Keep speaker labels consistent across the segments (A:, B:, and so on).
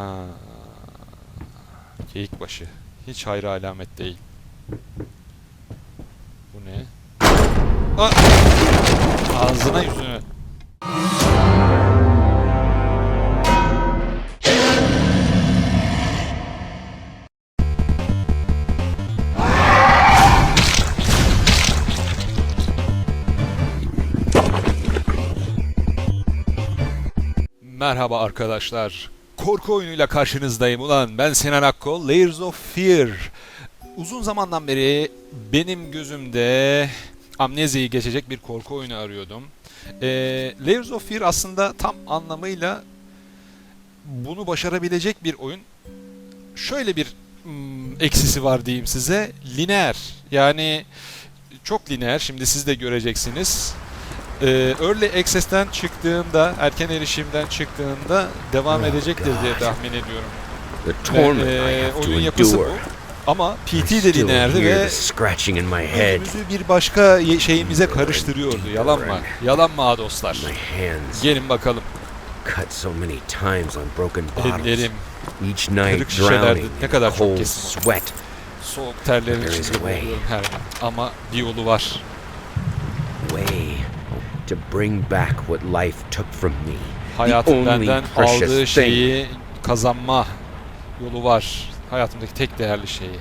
A: Ha. Geyik başı. Hiç hayra alamet değil. Bu ne? Aa! Ağzına yüzüne. Merhaba arkadaşlar. Korku oyunuyla karşınızdayım ulan. Ben Sinan Akkol. Layers of Fear. Uzun zamandan beri benim gözümde amneziyi geçecek bir korku oyunu arıyordum. Ee, Layers of Fear aslında tam anlamıyla bunu başarabilecek bir oyun. Şöyle bir hmm, eksisi var diyeyim size. Lineer. Yani çok lineer. Şimdi siz de göreceksiniz. Ee, Early Access'ten çıktığında, erken erişimden çıktığında devam
B: Oh,
A: edecektir diye tahmin ediyorum. Ve, e, oyunun yapısı bu. Ama PT de lineerdi ve gözümüzü bir başka şeyimize karıştırıyordu. Yalan mı? Yalan mı dostlar? Gelin bakalım. Ellerim kırık şişelerde ne kadar çok kesim soğuk terlerin içinde her gün. Ama bir yolu var.
B: To bring back what life took from me.
A: Hayatın
B: only
A: benden aldığı şeyi kazanma yolu var. Hayatımdaki tek değerli şeyi.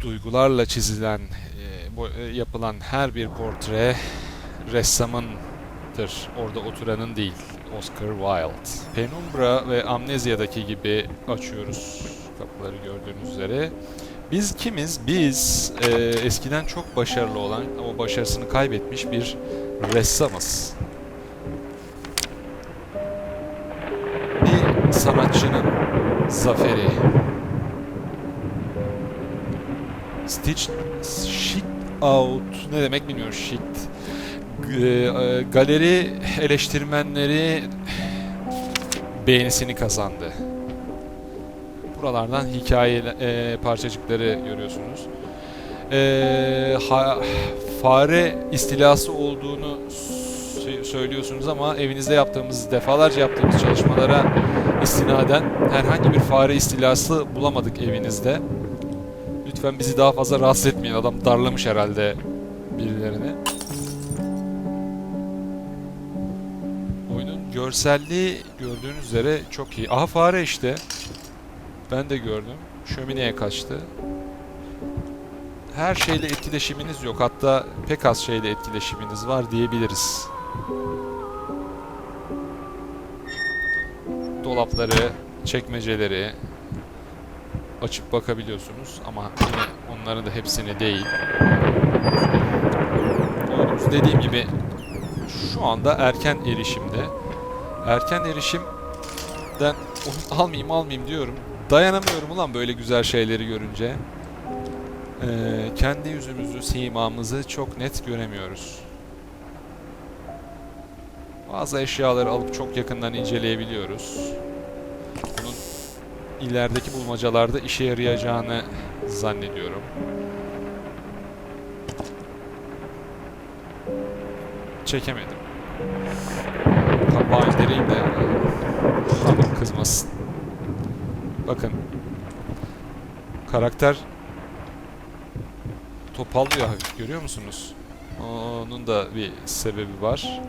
A: Duygularla çizilen, e, bu- e, yapılan her bir portre ressamındır. Orada oturanın değil. Oscar Wilde. Penumbra ve Amnezya'daki gibi açıyoruz kapıları gördüğünüz üzere. Biz kimiz? Biz e, eskiden çok başarılı olan ama başarısını kaybetmiş bir ressamız. Bir sanatçının zaferi. Stitch shit out ne demek bilmiyorum shit. G- e, galeri eleştirmenleri beğenisini kazandı. Buralardan hikaye e, parçacıkları görüyorsunuz. E, ha- fare istilası olduğunu sö- söylüyorsunuz ama evinizde yaptığımız, defalarca yaptığımız çalışmalara istinaden herhangi bir fare istilası bulamadık evinizde. Lütfen bizi daha fazla rahatsız etmeyin. Adam darlamış herhalde birilerini. Oyunun görselliği gördüğünüz üzere çok iyi. Aha fare işte. Ben de gördüm. Şömineye kaçtı. Her şeyle etkileşiminiz yok. Hatta pek az şeyle etkileşiminiz var diyebiliriz. Dolapları, çekmeceleri açıp bakabiliyorsunuz ama onların da hepsini değil. Oyunumuz dediğim gibi şu anda erken erişimde. Erken erişimden almayayım almayayım diyorum. Dayanamıyorum ulan böyle güzel şeyleri görünce. Ee, kendi yüzümüzü, simamızı çok net göremiyoruz. Bazı eşyaları alıp çok yakından inceleyebiliyoruz. Bunun ilerideki bulmacalarda işe yarayacağını zannediyorum. Çekemedim. Kapağı indireyim de. Bakın. Karakter topallıyor hafif görüyor musunuz? Onun da bir sebebi var.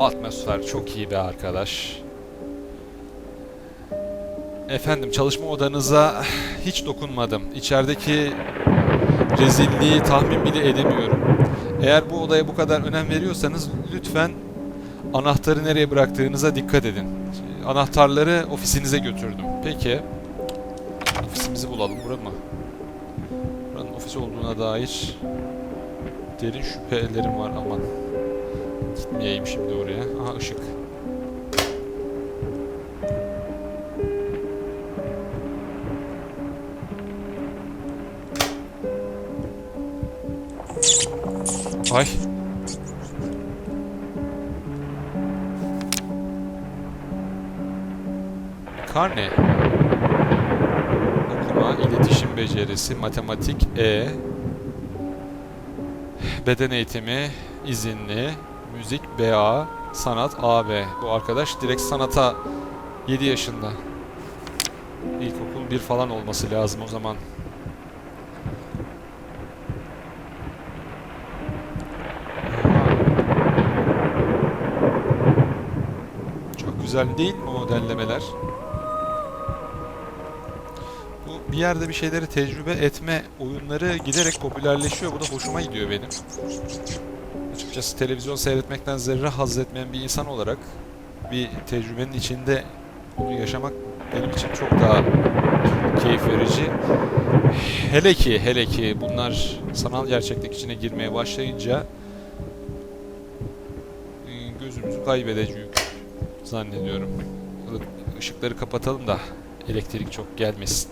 A: Atmosfer çok iyi be arkadaş. Efendim çalışma odanıza hiç dokunmadım. İçerideki rezilliği tahmin bile edemiyorum. Eğer bu odaya bu kadar önem veriyorsanız lütfen anahtarı nereye bıraktığınıza dikkat edin. Anahtarları ofisinize götürdüm. Peki. Ofisimizi bulalım. Bura mı? Buranın ofis olduğuna dair derin şüphelerim var aman. Gitmeyeyim şimdi oraya. Aha ışık. Ay. Karne. Okuma, iletişim becerisi, matematik E, beden eğitimi, izinli, müzik BA, sanat AB. Bu arkadaş direkt sanata 7 yaşında. İlkokul 1 falan olması lazım o zaman. Çok güzel değil mi modellemeler? Bu bir yerde bir şeyleri tecrübe etme oyunları giderek popülerleşiyor. Bu da hoşuma gidiyor benim. Açıkçası televizyon seyretmekten zerre haz etmeyen bir insan olarak bir tecrübenin içinde bunu yaşamak benim için çok daha keyif verici. Hele ki hele ki bunlar sanal gerçeklik içine girmeye başlayınca e, gözümüzü kaybedeceğiz zannediyorum. Işıkları kapatalım da elektrik çok gelmesin.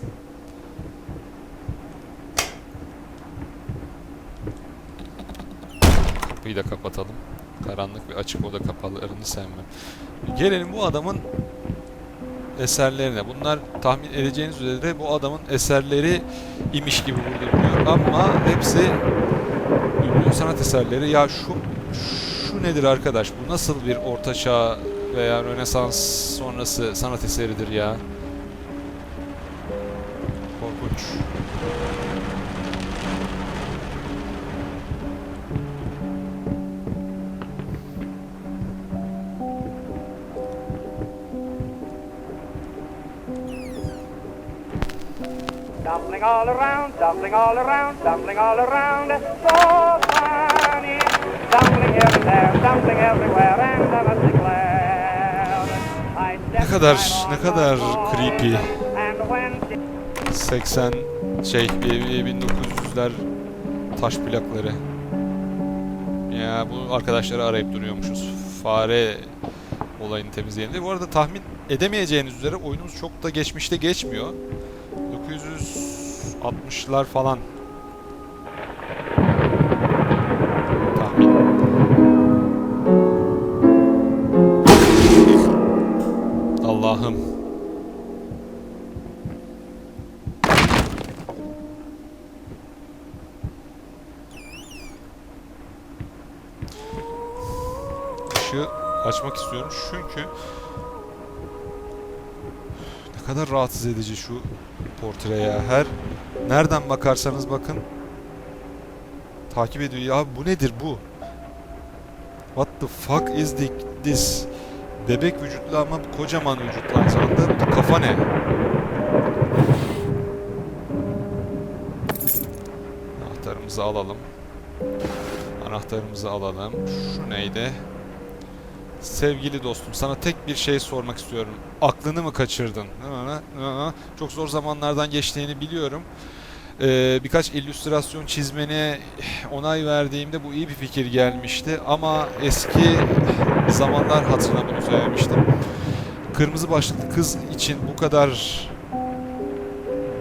A: Kapıyı da kapatalım. Karanlık ve açık oda kapılarını sevmem. Gelelim bu adamın eserlerine. Bunlar tahmin edeceğiniz üzere bu adamın eserleri imiş gibi burada duruyor ama hepsi ünlü sanat eserleri. Ya şu şu nedir arkadaş? Bu nasıl bir ortaçağ veya Rönesans sonrası sanat eseridir ya? Korkunç.
C: Dumpling all around, dumpling all around, dumpling all around. So funny. Dumpling here and there, dumpling everywhere, and I must declare. I
A: Ne kadar ne kadar creepy.
C: And when
A: 80 şey e, 1900'ler taş plakları. Ya bu arkadaşları arayıp duruyormuşuz. Fare olayını temizleyelim diye. Bu arada tahmin edemeyeceğiniz üzere oyunumuz çok da geçmişte geçmiyor. 960'lar falan. Allah'ım. ışığı açmak istiyorum çünkü ne kadar rahatsız edici şu portre ya. Her nereden bakarsanız bakın takip ediyor. Ya bu nedir bu? What the fuck is this? Bebek vücutlu ama kocaman vücutlu aynı. Bu kafa ne? Anahtarımızı alalım. Anahtarımızı alalım. Şu neydi? Sevgili dostum sana tek bir şey sormak istiyorum. Aklını mı kaçırdın? Çok zor zamanlardan geçtiğini biliyorum. Ee, birkaç illüstrasyon çizmene onay verdiğimde bu iyi bir fikir gelmişti. Ama eski zamanlar hatırına bunu söylemiştim. Kırmızı başlıklı kız için bu kadar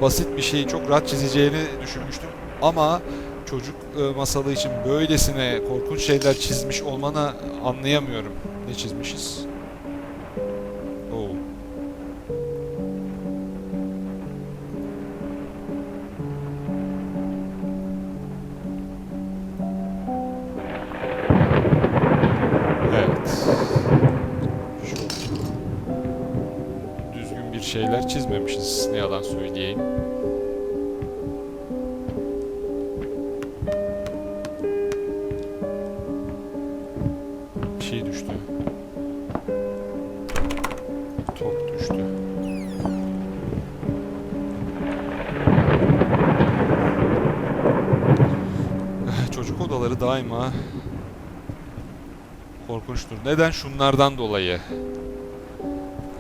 A: basit bir şeyi çok rahat çizeceğini düşünmüştüm. Ama çocuk e, masalı için böylesine korkunç şeyler çizmiş olmanı anlayamıyorum. Ne çizmişiz? Şeyler çizmemişiz. Ne yalan söyleyeyim. Şey düştü. Top düştü. Eh, Çocuk odaları daima korkunçtur. Neden? Şunlardan dolayı.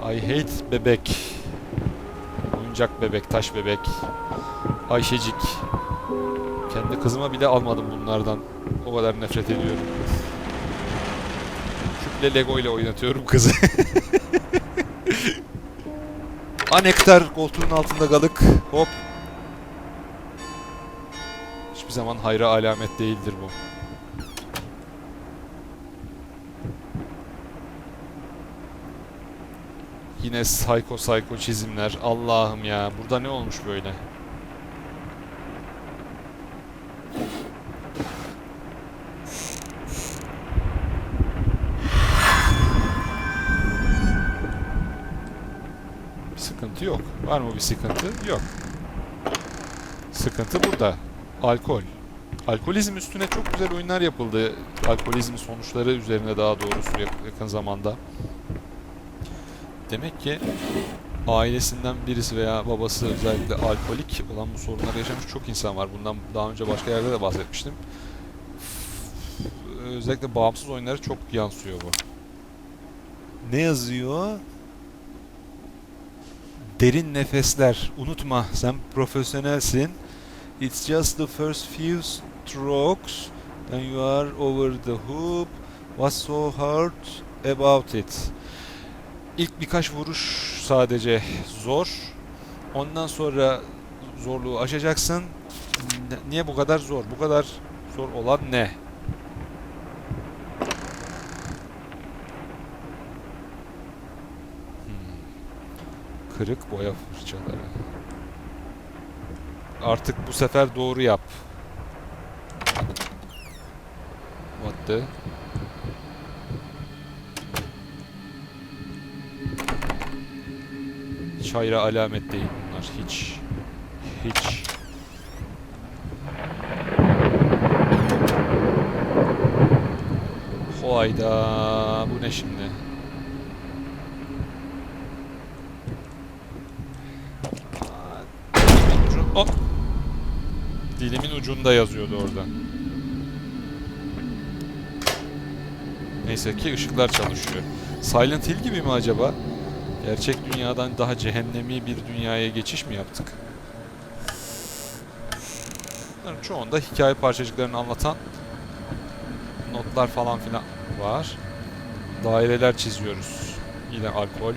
A: I hate bebek. Oyuncak bebek, taş bebek. Ayşecik. Kendi kızıma bile almadım bunlardan. O kadar nefret ediyorum. Küple Lego ile oynatıyorum kızı. Anektar koltuğun altında galık. Hop. Hiçbir zaman hayra alamet değildir bu. Yine sayko sayko çizimler. Allah'ım ya. Burada ne olmuş böyle? Bir sıkıntı yok. Var mı bir sıkıntı? Yok. Sıkıntı burada. Alkol. Alkolizm üstüne çok güzel oyunlar yapıldı. Alkolizm sonuçları üzerine daha doğrusu yakın zamanda. Demek ki ailesinden birisi veya babası özellikle alkolik olan bu sorunları yaşamış çok insan var. Bundan daha önce başka yerde de bahsetmiştim. Özellikle bağımsız oyunlara çok yansıyor bu. Ne yazıyor? Derin nefesler. Unutma sen profesyonelsin. It's just the first few strokes and you are over the hoop. What's so hard about it? İlk birkaç vuruş sadece zor. Ondan sonra zorluğu aşacaksın. Niye bu kadar zor? Bu kadar zor olan ne? Hmm. Kırık boya fırçaları. Artık bu sefer doğru yap. What the? Hayra alamet değil bunlar. Hiç. Hiç. Hayda. Bu ne şimdi? Hop! Dilimin ucunda yazıyordu orada. Neyse ki ışıklar çalışıyor. Silent Hill gibi mi acaba? Gerçek dünyadan daha cehennemi bir dünyaya geçiş mi yaptık? Bunların çoğunda hikaye parçacıklarını anlatan notlar falan filan var. Daireler çiziyoruz. Yine alkol.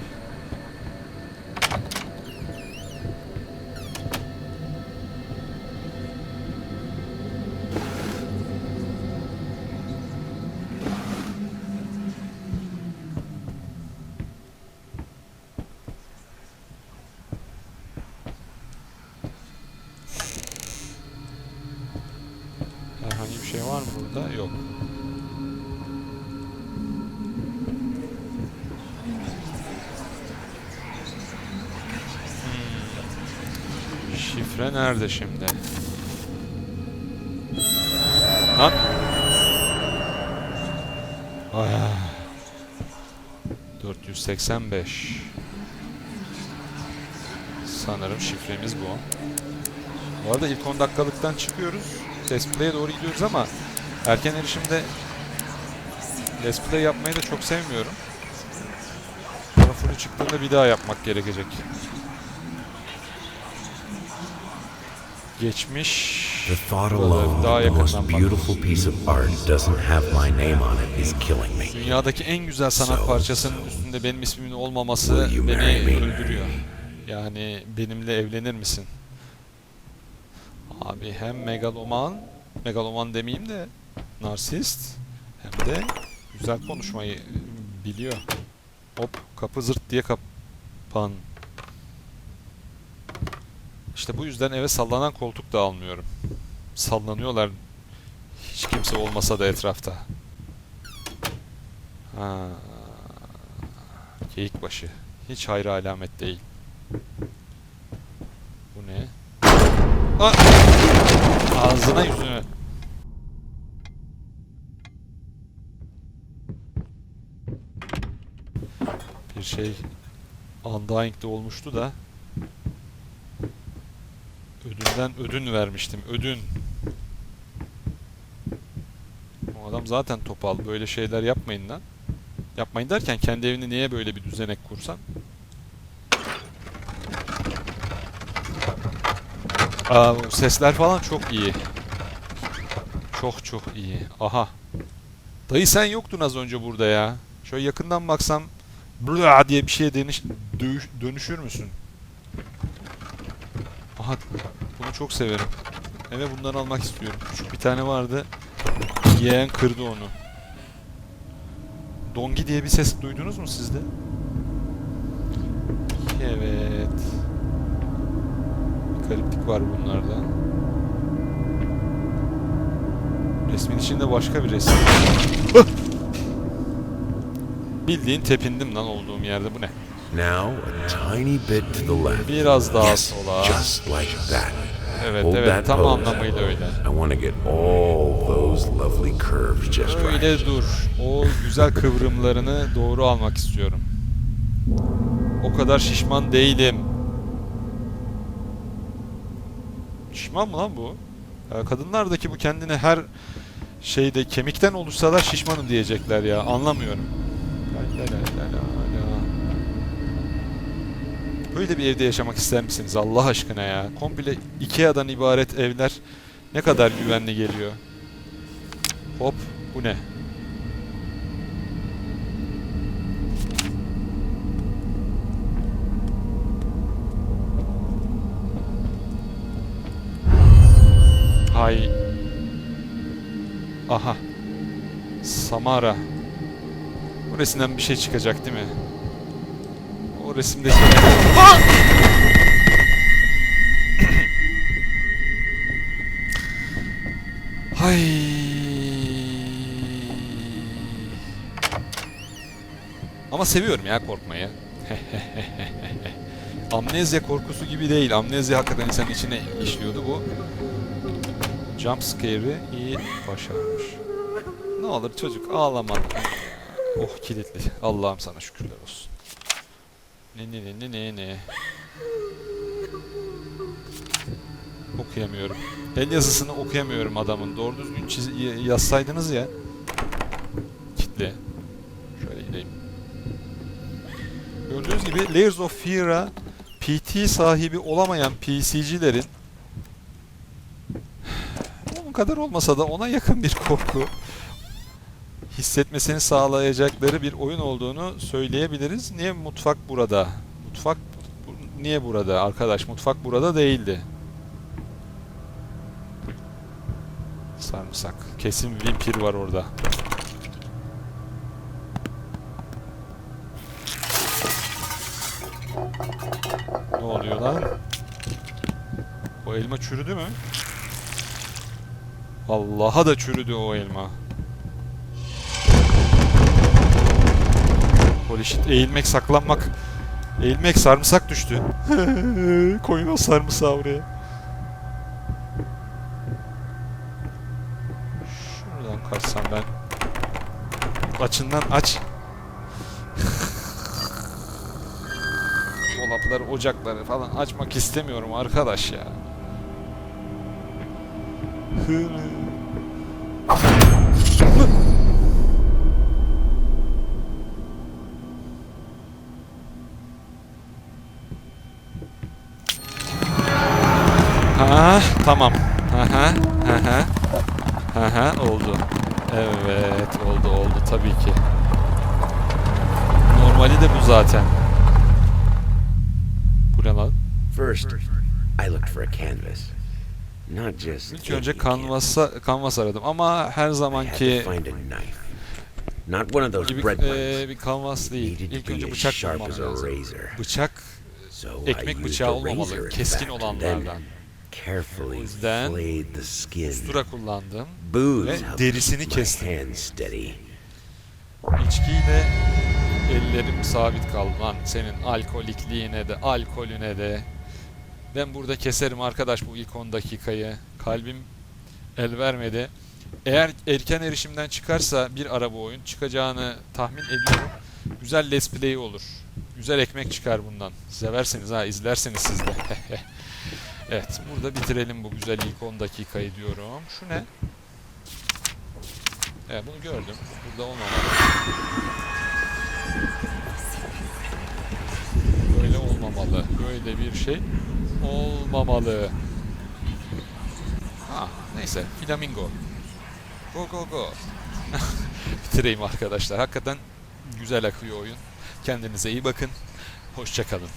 A: Şifre nerede şimdi? Lan! Ah. 485 Sanırım şifremiz bu. Bu arada ilk 10 dakikalıktan çıkıyoruz. Let's Play'e doğru gidiyoruz ama erken erişimde Let's Play yapmayı da çok sevmiyorum. Full'ü çıktığında bir daha yapmak gerekecek. Geçmiş
B: The thought alone
A: daha
B: that the most beautiful piece of art doesn't have my name on it is killing me.
A: Dünyadaki en güzel sanat parçasının üstünde benim ismimin olmaması beni öldürüyor. Yani benimle evlenir misin? Abi hem megaloman, megaloman demeyeyim de narsist hem de güzel konuşmayı biliyor. Hop kapı zırt diye kapan. İşte bu yüzden eve sallanan koltuk da almıyorum. Sallanıyorlar hiç kimse olmasa da etrafta. Ha. Geyik başı. Hiç hayra alamet değil. Bu ne? Aa! Ağzına yüzüne. Bir şey Undying'de olmuştu da ödünden ödün vermiştim. Ödün. O adam zaten topal. Böyle şeyler yapmayın lan. Yapmayın derken kendi evini niye böyle bir düzenek kursan? Aa, sesler falan çok iyi. Çok çok iyi. Aha. Dayı sen yoktun az önce burada ya. Şöyle yakından baksam bla diye bir şeye dönüş, dönüşür müsün? Aha bunu çok severim. Eve bundan almak istiyorum. Küçük bir tane vardı. Yeğen kırdı onu. Dongi diye bir ses duydunuz mu sizde? Evet. Gariplik var bunlarda. Resmin içinde başka bir resim. Bildiğin tepindim lan olduğum yerde. Bu ne?
D: Now a tiny bit to the left.
A: Biraz daha
D: Yes,
A: sola.
D: just like that.
A: Evet
D: Hold
A: evet
D: that
A: tam
D: pose.
A: anlamıyla öyle.
D: I want to get all those lovely curves just right.
A: Öyle dur. O güzel kıvrımlarını doğru almak istiyorum. O kadar şişman değilim. Şişman mı lan bu? Ya kadınlardaki bu kendine her şeyde kemikten oluşsalar şişmanım diyecekler ya. Anlamıyorum. La la la la la la. Böyle bir evde yaşamak ister misiniz Allah aşkına ya? Komple Ikea'dan ibaret evler ne kadar güvenli geliyor. Hop bu ne? Hay. Aha. Samara. Bu resimden bir şey çıkacak değil mi? O resimdeki... Ah! Hay. Ama seviyorum ya korkmayı. Amnezya korkusu gibi değil. Amnezya hakikaten insanın içine işliyordu bu. Jump scare'i iyi başarmış. Ne olur çocuk ağlama. Oh kilitli. Allah'ım sana şükürler olsun. Ne ne ne ne ne ne. Okuyamıyorum. El yazısını okuyamıyorum adamın. Doğru düzgün çiz yazsaydınız ya. Kitle. Şöyle gideyim. Gördüğünüz gibi Layers of Fear'a PT sahibi olamayan PC'cilerin onun kadar olmasa da ona yakın bir korku hissetmesini sağlayacakları bir oyun olduğunu söyleyebiliriz. Niye mutfak burada? Mutfak bu- niye burada arkadaş? Mutfak burada değildi. Sarımsak. Kesin vampir var orada. Ne oluyor lan? O elma çürüdü mü? Allah'a da çürüdü o elma. Holy. Eğilmek, saklanmak. Eğilmek, sarımsak düştü. Koyun o sarımsağı oraya. Şuradan kaçsam ben. Açından aç. Dolapları, ocakları falan açmak istemiyorum arkadaş ya. Tamam. Aha, aha. Aha, oldu. Evet, oldu, oldu tabii ki. Normali de bu zaten. Bu ne lan?
B: First, I looked for a canvas. Not just
A: İlk önce kanvasa, kanvas aradım ama her zamanki.
B: Not one of those
A: gibi
B: lines.
A: bir kanvas değil. İlk önce bıçak bulmam lazım. Bıçak ekmek bıçağı olmamalı, keskin olanlardan. O yüzden
B: flayed the skin.
A: ustura kullandım.
B: Booze
A: ve derisini kestim. İçkiyle ellerim sabit kaldı lan. Senin alkolikliğine de, alkolüne de. Ben burada keserim arkadaş bu ilk 10 dakikayı. Kalbim el vermedi. Eğer erken erişimden çıkarsa bir araba oyun çıkacağını tahmin ediyorum. Güzel let's play olur. Güzel ekmek çıkar bundan. Seversiniz ha, izlersiniz siz de. evet, burada bitirelim bu güzel ilk 10 dakikayı diyorum. Şu ne? Evet, bunu gördüm. Burada olmamalı. Böyle olmamalı. Böyle bir şey olmamalı. Ha, neyse. Flamingo. Go go go. Bitireyim arkadaşlar. Hakikaten güzel akıyor oyun. Kendinize iyi bakın. Hoşçakalın.